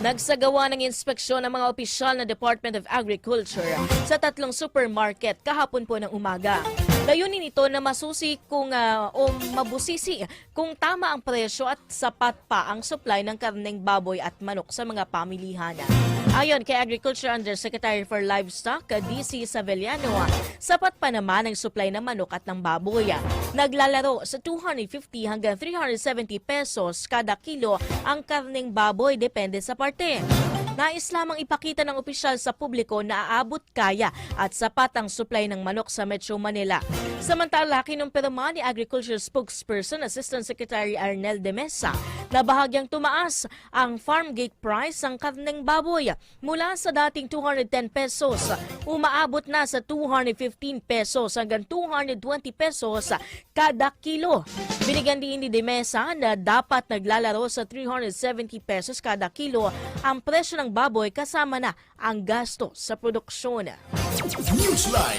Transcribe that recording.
Nagsagawa ng inspeksyon ng mga opisyal ng Department of Agriculture sa tatlong supermarket kahapon po ng umaga. Layunin ito na masusi kung ah, o mabusisi kung tama ang presyo at sapat pa ang supply ng karneng baboy at manok sa mga pamilihan. Ayon kay Agriculture Undersecretary for Livestock, DC Savellano, sapat pa naman ang supply ng manok at ng baboy. Naglalaro sa 250 hanggang 370 pesos kada kilo ang karneng baboy depende sa parte. Nais lamang ipakita ng opisyal sa publiko na aabot kaya at sapat ang supply ng manok sa Metro Manila. Samantala, kinumpirma ni Agriculture Spokesperson Assistant Secretary Arnel de Mesa na bahagyang tumaas ang farm gate price ng karneng baboy mula sa dating 210 pesos. Umaabot na sa 215 pesos hanggang 220 pesos kada kilo. Binigyan din ni De Mesa na dapat naglalaro sa 370 pesos kada kilo ang presyo ng baboy kasama na ang gasto sa produksyon. Newsline.